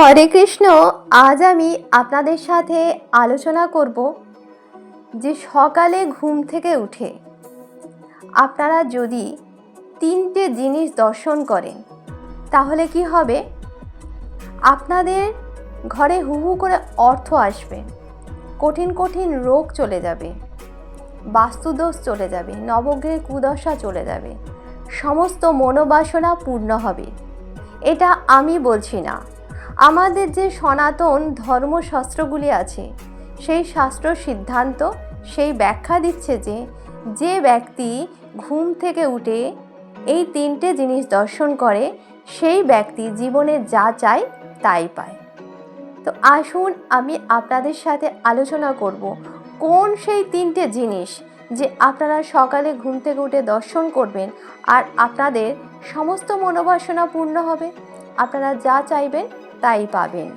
হরে কৃষ্ণ, আজ আমি আপনাদের সাথে আলোচনা করব যে সকালে ঘুম থেকে উঠে আপনারা যদি তিনটে জিনিস দর্শন করেন, তাহলে কি হবে? আপনাদের ঘরে হু হু করে অর্থ আসবে, কঠিন কঠিন রোগ চলে যাবে, বাস্তুদোষ চলে যাবে, নবগ্রহের কুদশা চলে যাবে, সমস্ত মনোবাসনা পূর্ণ হবে। এটা আমি বলছি না। আমাদের যে সনাতন ধর্মশাস্ত্রগুলি আছে, সেই শাস্ত্র সিদ্ধান্ত, সেই ব্যাখ্যা দিচ্ছে যে যে ব্যক্তি ঘুম থেকে উঠে এই তিনটে জিনিস দর্শন করে, সেই ব্যক্তি জীবনে যা চায় তাই পায়। তো আসুন আমি আপনাদের সাথে আলোচনা করব, কোন সেই তিনটে জিনিস যে আপনারা সকালে ঘুম থেকে উঠে দর্শন করবেন আর আপনাদের সমস্ত মনোবাসনা পূর্ণ হবে? আপনারা যা চাইবেন তাই পাবেন।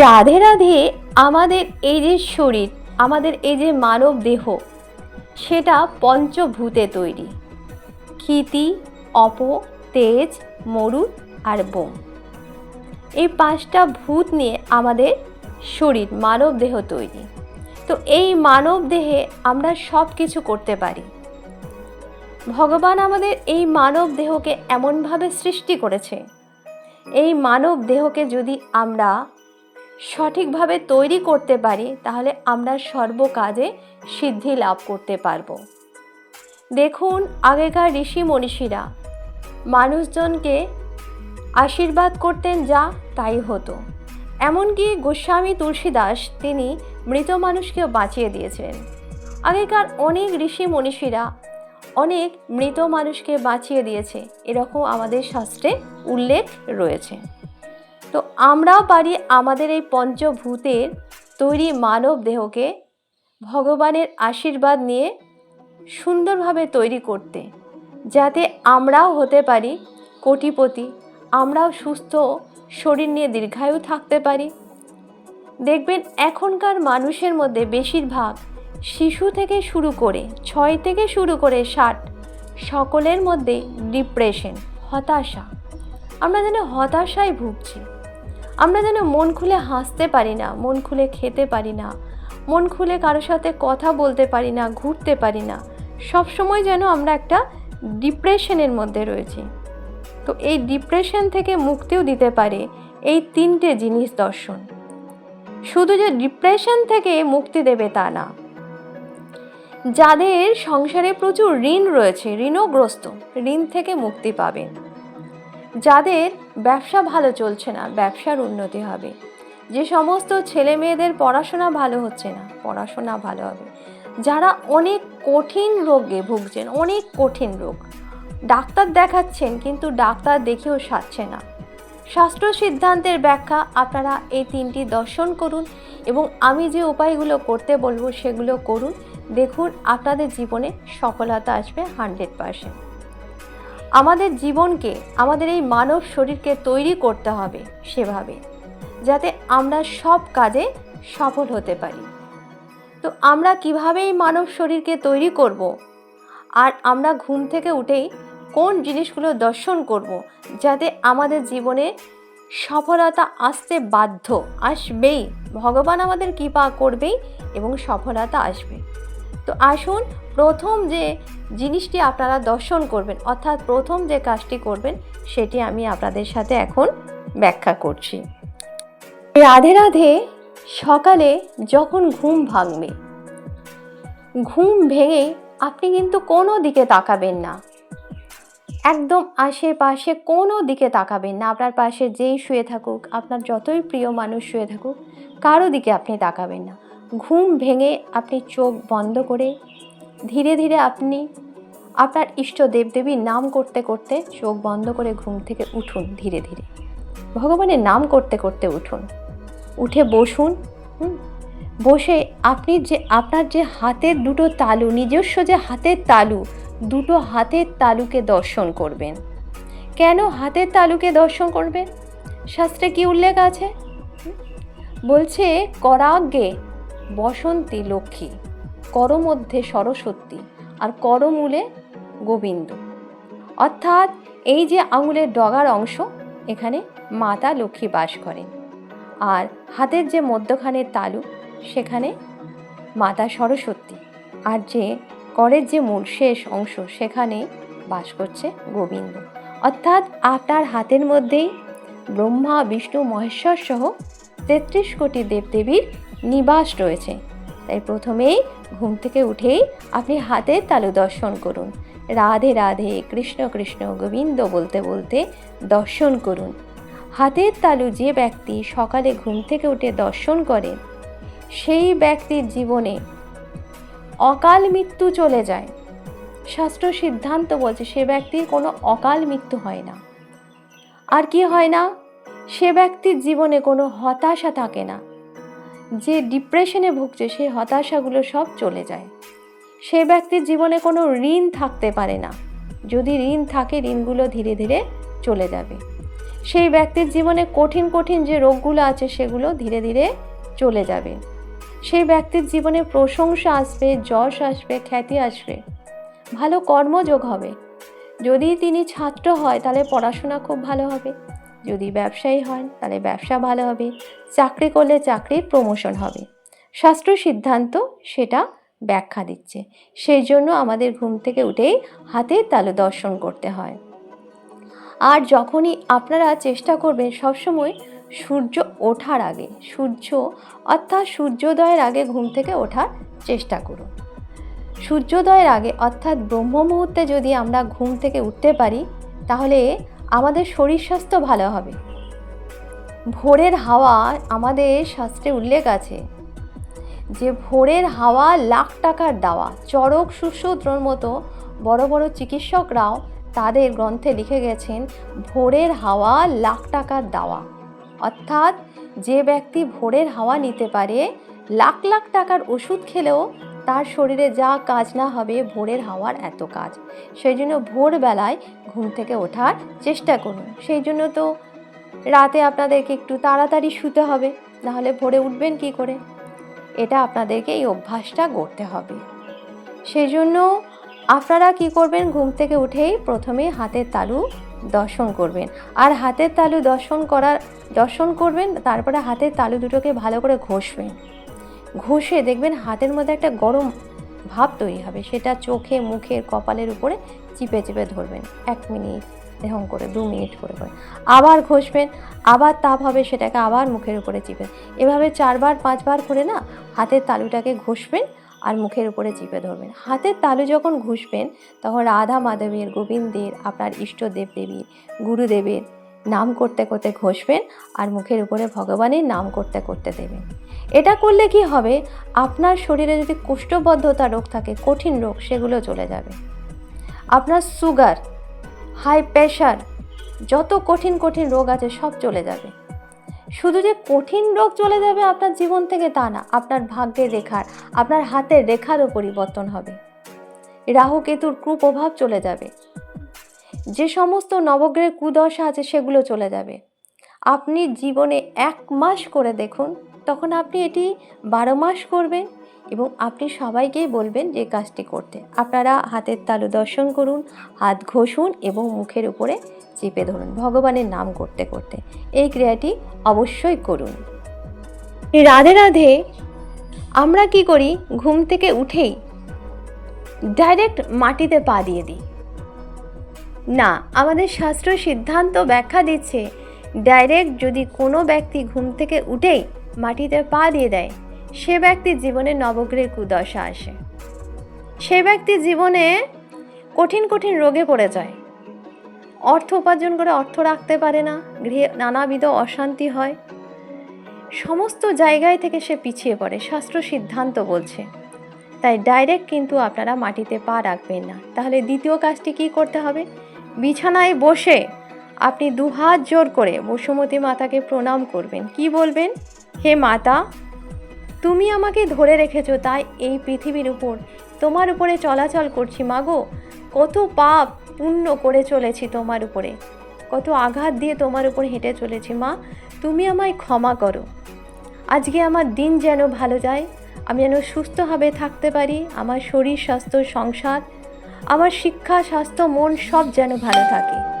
রাধে রাধে, আমাদের এই যে শরীর, আমাদের এই যে মানব দেহ, সেটা পঞ্চভূতে তৈরি। ক্ষিতি, অপ, তেজ মরুদ আর বোম। এই পাঁচটা ভূত নিয়ে আমাদের শরীর, মানব দেহ তৈরি। তো এই মানব দেহে আমরা সব কিছু করতে পারি। ভগবান আমাদের এই মানব দেহকে এমনভাবে সৃষ্টি করেছে এই মানব দেহকে যদি আমরা সঠিকভাবে তৈরি করতে পারি, তাহলে আমরা সর্বকাজে সিদ্ধি লাভ করতে পারব। দেখুন আগেকার ঋষি মনীষীরা, মানুষজনকে আশীর্বাদ করতেন যা তাই হতো। এমনকি গোস্বামী তুলসীদাস, তিনি মৃত মানুষকেও বাঁচিয়ে দিয়েছিলেন। আগেকার অনেক ঋষি মনীষীরা অনেক মৃত মানুষকে বাঁচিয়ে দিয়েছে। এরকম আমাদের শাস্ত্রে উল্লেখ রয়েছে। তো আমরাও পারি আমাদের এই পঞ্চভূতের তৈরি মানব দেহকে ভগবানের আশীর্বাদ নিয়ে সুন্দরভাবে তৈরি করতে। যাতে আমরাও হতে পারি কোটিপতি, আমরাও সুস্থ শরীর নিয়ে দীর্ঘায়ু থাকতে পারি। দেখবেন এখনকার মানুষের মধ্যে বেশিরভাগ শিশু থেকে শুরু করে ছয় থেকে শুরু করে ষাট, সকলের মধ্যে ডিপ্রেশন, হতাশা। আমরা যেন হতাশায় ভুগছি। আমরা যেন মন খুলে হাসতে পারি না, মন খুলে খেতে পারি না, মন খুলে কারোর সাথে কথা বলতে পারি না, ঘুরতে পারি না। সব সময় যেন আমরা একটা ডিপ্রেশনের মধ্যে রয়েছি। তো এই ডিপ্রেশন থেকে মুক্তিও দিতে পারে এই তিনটে জিনিস দর্শন। শুধু যে ডিপ্রেশন থেকে মুক্তি দেবে তা না যাদের সংসারে প্রচুর ঋণ রয়েছে, ঋণগ্রস্ত, ঋণ থেকে মুক্তি পাবেন যাদের ব্যবসা ভালো চলছে না, ব্যবসার উন্নতি হবে। যে সমস্ত ছেলে মেয়েদের পড়াশোনা ভালো হচ্ছে না, পড়াশোনা ভালো হবে। যারা অনেক কঠিন রোগে ভুগছেন, অনেক কঠিন রোগ। ডাক্তার দেখাচ্ছেন, কিন্তু ডাক্তার দেখেও সারছে না। শাস্ত্র সিদ্ধান্তের ব্যাখ্যা আপনারা এই তিনটি দর্শন করুন এবং আমি যে উপায়গুলো করতে বলব সেগুলো করুন। দেখুন আপনাদের জীবনে সফলতা আসবে হান্ড্রেড পারসেন্ট। আমাদের জীবনকে, আমাদের এই মানব শরীরকে তৈরি করতে হবে সেভাবে, যাতে আমরা সব কাজে সফল হতে পারি। তো আমরা কীভাবে এই মানব শরীরকে তৈরি করব? আর আমরা ঘুম থেকে উঠেই কোন জিনিসগুলো দর্শন করব, যাতে আমাদের জীবনে সফলতা আসতে বাধ্য আসবেই? ভগবান আমাদের কৃপা করবেই এবং সফলতা আসবে। তো আসুন প্রথম যে জিনিসটি আপনারা দর্শন করবেন, অর্থাৎ প্রথম যে কাজটি করবেন, সেটি আমি আপনাদের সাথে এখন ব্যাখ্যা করছি। রাধে রাধে, সকালে যখন ঘুম ভাঙবে, ঘুম ভেঙে আপনি কিন্তু কোনো দিকে তাকাবেন না। একদম আশেপাশে কোনো দিকে তাকাবেন না, আপনার পাশে যেই শুয়ে থাকুক, আপনার যতই প্রিয় মানুষ শুয়ে থাকুক, কারও দিকে আপনি তাকাবেন না। ঘুম ভেঙে আপনি চোখ বন্ধ করে ধীরে ধীরে আপনি আপনার ইষ্ট দেবদেবীর নাম করতে করতে চোখ বন্ধ করে ঘুম থেকে উঠুন ধীরে ধীরে। ভগবানের নাম করতে করতে উঠুন। উঠে বসুন বসে আপনি যে আপনার যে হাতের দুটো তালু, নিজস্ব যে হাতের তালু, দুটো হাতের তালুকে দর্শন করবেন। কেন হাতের তালুকে দর্শন করবেন? শাস্ত্রে কি উল্লেখ আছে? বলছে করাগ্যে বসন্তী লক্ষ্মী, করমধ্যে সরস্বতী আর করমূলে গোবিন্দ। অর্থাৎ এই যে আঙুলের ডগার অংশ, এখানে মাতা লক্ষ্মী বাস করেন। আর হাতের যে মধ্যখানের তালু, সেখানে মাতা সরস্বতী। আর যে করের যে মূল শেষ অংশ, সেখানে বাস করছে গোবিন্দ। অর্থাৎ আপনার হাতের মধ্যেই ব্রহ্মা, বিষ্ণু, মহেশ্বর সহ তেত্রিশ কোটি দেবদেবীর নিবাস রয়েছে। তাই প্রথমেই ঘুম থেকে উঠেই আপনি হাতের তালু দর্শন করুন। রাধে রাধে, কৃষ্ণ কৃষ্ণ, গোবিন্দ বলতে বলতে দর্শন করুন। হাতের তালু যে ব্যক্তি সকালে ঘুম থেকে উঠে দর্শন করেন সেই ব্যক্তির জীবনে অকাল মৃত্যু চলে যায়। শাস্ত্র সিদ্ধান্ত বলছে, সে ব্যক্তির কোনো অকাল মৃত্যু হয় না। আর কি হয় না? সে ব্যক্তির জীবনে কোনো হতাশা থাকে না। যে ডিপ্রেশনে ভুগছে, সেই হতাশাগুলো সব চলে যায়। সে ব্যক্তির জীবনে কোনো ঋণ থাকতে পারে না। যদি ঋণ থাকে, ঋণগুলো ধীরে ধীরে চলে যাবে। সেই ব্যক্তির জীবনে কঠিন কঠিন যে রোগগুলো আছে, সেগুলো ধীরে ধীরে চলে যাবে। সেই ব্যক্তির জীবনে প্রশংসা আসবে, যশ আসবে, খ্যাতি আসবে। ভালো কর্মযোগ হবে। যদি তিনি ছাত্র হয়, তাহলে পড়াশোনা খুব ভালো হবে। যদি ব্যবসায়ী হন, তাহলে ব্যবসা ভালো হবে। চাকরি করলে চাকরির প্রমোশন হবে। শাস্ত্র সিদ্ধান্ত সেটা ব্যাখ্যা দিচ্ছে। সেই জন্য আমাদের ঘুম থেকে উঠেই হাতের তালু দর্শন করতে হয়। আর যখনই আপনারা চেষ্টা করবেন, সবসময় সূর্য ওঠার আগে, সূর্য অর্থাৎ সূর্যোদয়ের আগে ঘুম থেকে ওঠার চেষ্টা করুন। সূর্যোদয়ের আগে অর্থাৎ ব্রহ্ম মুহূর্তে যদি আমরা ঘুম থেকে উঠতে পারি, তাহলে আমাদের শরীর স্বাস্থ্য ভালো হবে। ভোরের হাওয়া আমাদের শাস্ত্রে উল্লেখ আছে যে ভোরের হাওয়া লাখ টাকার দাওয়া। চরক সুসূত্রর মতো বড় বড় চিকিৎসকরাও তাদের গ্রন্থে লিখে গেছেন, ভোরের হাওয়া লাখ টাকার দাওয়া। অর্থাৎ যে ব্যক্তি ভোরের হাওয়া নিতে পারে, লাখ লাখ টাকার ওষুধ খেলেও তার শরীরে যা কাজ না হবে, ভোরের হাওয়ার এত কাজ। সেই জন্য ভোরবেলায় ঘুম থেকে ওঠার চেষ্টা করুন। সেই জন্য তো রাতে আপনাদেরকে একটু তাড়াতাড়ি শুতে হবে, নাহলে ভোরে উঠবেন কি করে? এটা আপনাদেরকে এই অভ্যাসটা করতে হবে। সেই জন্য আপনারা কি করবেন, ঘুম থেকে উঠেই প্রথমে হাতের তালু দর্শন করবেন। আর হাতের তালু দর্শন করার, দর্শন করবেন, তারপরে হাতের তালু দুটোকে ভালো করে ঘষবেন। ঘষে দেখবেন হাতের মধ্যে একটা গরম ভাব তৈরি হবে। সেটা চোখে, মুখের, কপালের উপরে চিপে চিপে ধরবেন। এক মিনিট এরকম করে, দু মিনিট করে করে আবার ঘষবেন, আবার তাপ হবে সেটাকে আবার মুখের উপরে চিপে। এভাবে চারবার, পাঁচবার করে না হাতের তালুটাকে ঘষবেন আর মুখের উপরে চিপে ধরবেন। হাতের তালু যখন ঘুষবেন, তখন রাধা মাধবের, গোবিন্দের, আপনার ইষ্ট দেবীর গুরুদেবের নাম করতে করতে ঘষবেন আর মুখের উপরে ভগবানের নাম করতে করতে দেবেন। এটা করলে কি হবে? আপনার শরীরে যদি কুষ্ঠবদ্ধতা রোগ থাকে, কঠিন রোগ, সেগুলো চলে যাবে। আপনার সুগার হাই প্রেশার যত কঠিন কঠিন রোগ আছে, সব চলে যাবে। শুধু যে কঠিন রোগ চলে যাবে আপনার জীবন থেকে তা না, আপনার ভাগ্যের রেখার, আপনার হাতের রেখারও পরিবর্তন হবে। রাহু কেতুর কুপ্রভাব চলে যাবে। যে সমস্ত নবগ্রহের কুদশা আছে সেগুলো চলে যাবে। আপনি জীবনে এক মাস করে দেখুন, তখন আপনি এটি বারো মাস করবেন এবং আপনি সবাইকেই বলবেন যে কাজটি করতে। আপনারা হাতের তালু দর্শন করুন, হাত ঘষুন এবং মুখের উপরে চেপে ধরুন ভগবানের নাম করতে করতে। এই ক্রিয়াটি অবশ্যই করুন। রাধে রাধে, আমরা কি করি? ঘুম থেকে উঠেই ডাইরেক্ট মাটিতে পা দিয়ে দিই। না, আমাদের শাস্ত্র সিদ্ধান্ত ব্যাখ্যা দিচ্ছে, ডাইরেক্ট যদি কোনো ব্যক্তি ঘুম থেকে উঠেই মাটিতে পা দিয়ে দেয়, সে ব্যক্তির জীবনে নবগ্রহের কুদশা আসে। সে ব্যক্তির জীবনে কঠিন কঠিন রোগে পড়ে যায়। অর্থ উপার্জন করে অর্থ রাখতে পারে না, গৃহে নানাবিধ অশান্তি হয়। সমস্ত জায়গায় থেকে সে পিছিয়ে পড়ে, শাস্ত্র সিদ্ধান্ত বলছে। তাই ডাইরেক্ট কিন্তু আপনারা মাটিতে পা রাখবেন না। তাহলে দ্বিতীয় কাজটি কি করতে হবে? বিছানায় বসে আপনি দুহাত জোর করে বসুমতী মাতাকে প্রণাম করবেন। কি বলবেন? হে মাতা, তুমি আমাকে ধরে রেখেছো তাই এই পৃথিবীর উপর। তোমার উপরে চলাচল করছি মাগো কত পাপ পুণ্য করে চলেছি তোমার উপরে। কত আঘাত দিয়ে তোমার উপর হেঁটে চলেছি, মা। তুমি আমায় ক্ষমা করো। আজকে আমার দিন যেন ভালো যায়। আমি যেন সুস্থভাবে থাকতে পারি। আমার শরীর, স্বাস্থ্য, সংসার আমার শিক্ষা, স্বাস্থ্য, মন সব যেন ভালো থাকে।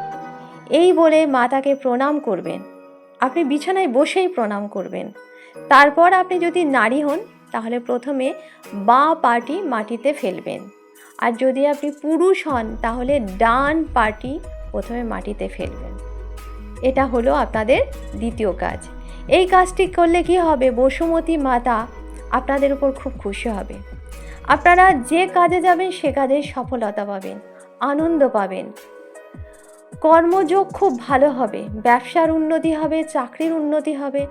এই বলে মাতাকে প্রণাম করবেন। আপনি বিছানায় বসেই প্রণাম করবেন। তারপর আপনি যদি নারী হন, তাহলে প্রথমে বাঁ পাটি মাটিতে ফেলবেন। আর যদি আপনি পুরুষ হন, তাহলে ডান পাটি প্রথমে মাটিতে ফেলবেন। এটা হলো আপনাদের দ্বিতীয় কাজ। এই কাজটি করলে কি হবে? বসুমতী মাতা আপনাদের উপর খুব খুশি হবে। আপনারা যে কাজে যাবেন, সে কাজে সফলতা পাবেন, আনন্দ পাবেন। কর্মযোগ খুব ভালো হবে, ব্যবসার উন্নতি হবে, চাকরির উন্নতি হবে।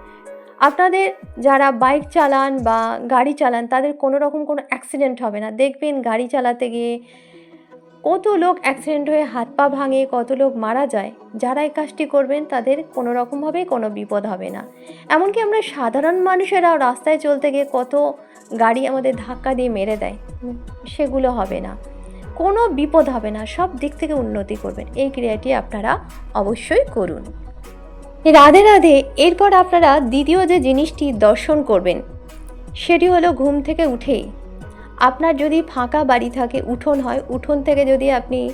আপনাদের যারা বাইক চালান বা গাড়ি চালান, তাদের কোনো রকম কোনো অ্যাক্সিডেন্ট হবে না। দেখবেন গাড়ি চালাতে গিয়ে কত লোক অ্যাক্সিডেন্ট হয়ে হাত পা ভাঙে, কত লোক মারা যায় যারা এই কাজটি করবেন তাদের কোনো রকমভাবেই কোনো বিপদ হবে না। এমনকি আমরা সাধারণ মানুষেরাও রাস্তায় চলতে গিয়ে কত গাড়ি আমাদের ধাক্কা দিয়ে মেরে দেয়, সেগুলো হবে না। কোনো বিপদ হবে না, সব দিক থেকে উন্নতি করবেন। এই ক্রিয়াটি আপনারা অবশ্যই করুন। রাধে রাধে, এরপর আপনারা দ্বিতীয় যে জিনিসটি দর্শন করবেন, সেটি হলো ঘুম থেকে উঠেই আপনার যদি ফাঁকা বাড়ি থাকে, উঠোন হয়, উঠোন থেকে যদি আপনি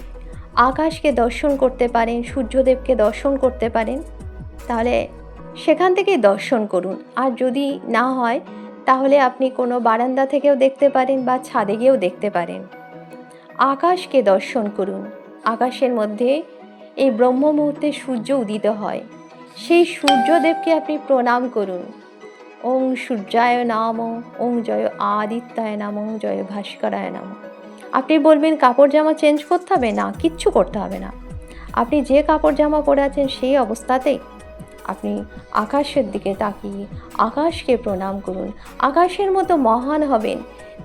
আকাশকে দর্শন করতে পারেন, সূর্যদেবকে দর্শন করতে পারেন, তাহলে সেখান থেকে দর্শন করুন। আর যদি না হয়, তাহলে আপনি কোনো বারান্দা থেকেও দেখতে পারেন বা ছাদে গিয়েও দেখতে পারেন। আকাশকে দর্শন করুন। আকাশের মধ্যে এই ব্রহ্ম মুহূর্তে সূর্য উদিত হয়। সেই সূর্যদেবকে আপনি প্রণাম করুন। ওং সূর্যায় নাম, ওং জয় আদিত্যায় নাম, ওং জয় ভাস্করায় নাম। আপনি বলবেন, কাপড় জামা চেঞ্জ করতে হবে? না, কিচ্ছু করতে হবে না। আপনি যে কাপড় জামা পরে আছেন সেই অবস্থাতেই আপনি আকাশের দিকে তাকিয়ে আকাশকে প্রণাম করুন। আকাশের মতো মহান হবেন।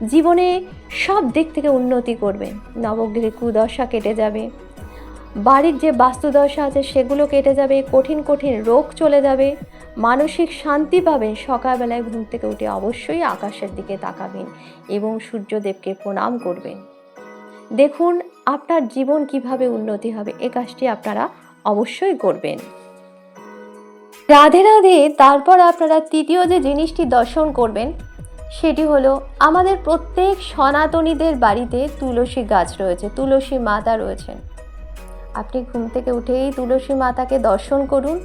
জীবনে সব দিক থেকে উন্নতি করবেন। নবগ্রহে কুদশা কেটে যাবে। বাড়ির যে বাস্তুদশা আছে সেগুলো কেটে যাবে। কঠিন কঠিন রোগ চলে যাবে। মানসিক শান্তি পাবেন সকালবেলায় ঘুম থেকে উঠে অবশ্যই আকাশের দিকে তাকাবেন এবং সূর্যদেবকে প্রণাম করবেন। দেখুন, আপনার জীবন কীভাবে উন্নতি হবে এ কাজটি আপনারা অবশ্যই করবেন। রাধে রাধে, তারপর আপনারা তৃতীয় যে জিনিসটি দর্শন করবেন, সেটি হলো আমাদের প্রত্যেক সনাতনীদের বাড়িতে তুলসী গাছ রয়েছে, তুলসী মাতা রয়েছেন। আপনি ঘুম থেকে উঠেই তুলসী মাতাকে দর্শন করুন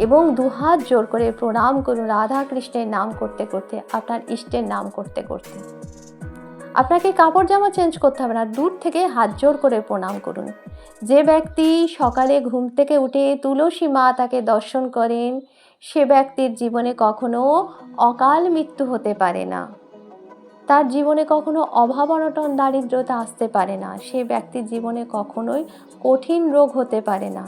এবং দুহাত জোর করে প্রণাম করুন রাধা কৃষ্ণের নাম করতে করতে, আপনার ইষ্টের নাম করতে করতে। আপনাকে কাপড় জামা চেঞ্জ করতে হবে না, দূর থেকে হাত জোর করে প্রণাম করুন। যে ব্যক্তি সকালে ঘুম থেকে উঠে তুলসী মা তাকে দর্শন করেন, সে ব্যক্তির জীবনে কখনো অকাল মৃত্যু হতে পারে না। তার জীবনে কখনো অভাব অনটন দারিদ্রতা আসতে পারে না। সে ব্যক্তির জীবনে কখনোই কঠিন রোগ হতে পারে না।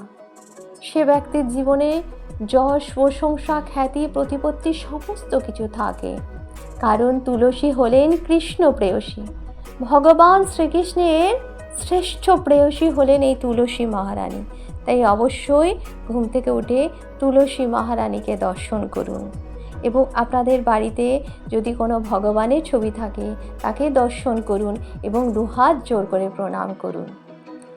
সে ব্যক্তির জীবনে যশ, প্রশংসা, খ্যাতি, প্রতিপত্তি সমস্ত কিছু থাকে। কারণ তুলসী হলেন কৃষ্ণ প্রেয়সী। ভগবান শ্রীকৃষ্ণের শ্রেষ্ঠ প্রেয়সী হলেন এই তুলসী মহারানী। তাই অবশ্যই ঘুম থেকে উঠে তুলসী মহারানীকে দর্শন করুন। এবং আপনাদের বাড়িতে যদি কোনো ভগবানের ছবি থাকে, তাকে দর্শন করুন এবং দুহাত জোর করে প্রণাম করুন।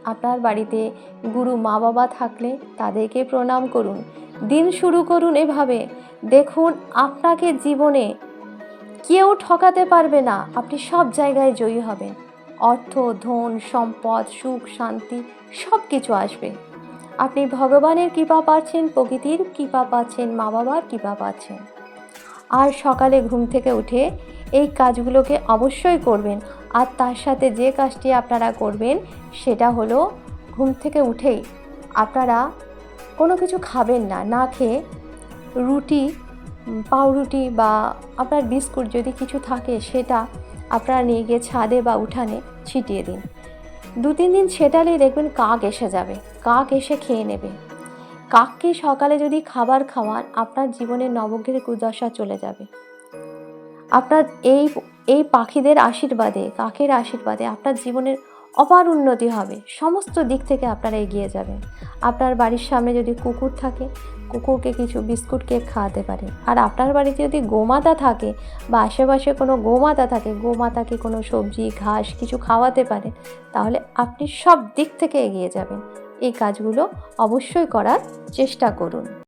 আপনার বাড়িতে গুরু মা বাবা থাকলে তাদেরকে প্রণাম করুন। দিন শুরু করুন এভাবে। দেখুন, আপনাকে জীবনে কেউ ঠকাতে পারবে না। আপনি সব জায়গায় জয়ী হবেন। অর্থ, ধন, সম্পদ, সুখ, শান্তি সব কিছু আসবে। আপনি ভগবানের কৃপা পাচ্ছেন, প্রকৃতির কৃপা পাচ্ছেন মা বাবার কৃপা পাচ্ছেন। আর সকালে ঘুম থেকে উঠে এই কাজগুলোকে অবশ্যই করবেন। আর তার সাথে যে কাজটি আপনারা করবেন, সেটা হলো ঘুম থেকে উঠেই আপনারা কোনো কিছু খাবেন না। না খেয়ে রুটি, পাউরুটি বা আপনার বিস্কুট যদি কিছু থাকে, সেটা আপনারা নিয়ে গিয়ে ছাদে বা উঠানে ছিটিয়ে দিন। দু তিন দিন ছেটালেই দেখবেন কাক এসে যাবে, কাক এসে খেয়ে নেবে। কাককে সকালে যদি খাবার খাওয়ান, আপনার জীবনে নবগ্রহের কুদশা চলে যাবে। আপনার এই এই পাখিদের আশীর্বাদে, কাকের আশীর্বাদে আপনার জীবনের অপার উন্নতি হবে। সমস্ত দিক থেকে আপনারা এগিয়ে যাবেন। আপনার বাড়ির সামনে যদি কুকুর থাকে, কুকুরকে কিছু বিস্কুট কেক খাওয়াতে পারে। আর আপনার বাড়িতে যদি গোমাতা থাকে বা আশেপাশে কোনো গোমাতা থাকে গোমাতাকে কোনো সবজি, ঘাস কিছু খাওয়াতে পারে, তাহলে আপনি সব দিক থেকে এগিয়ে যাবেন। এই কাজগুলো অবশ্যই করার চেষ্টা করুন।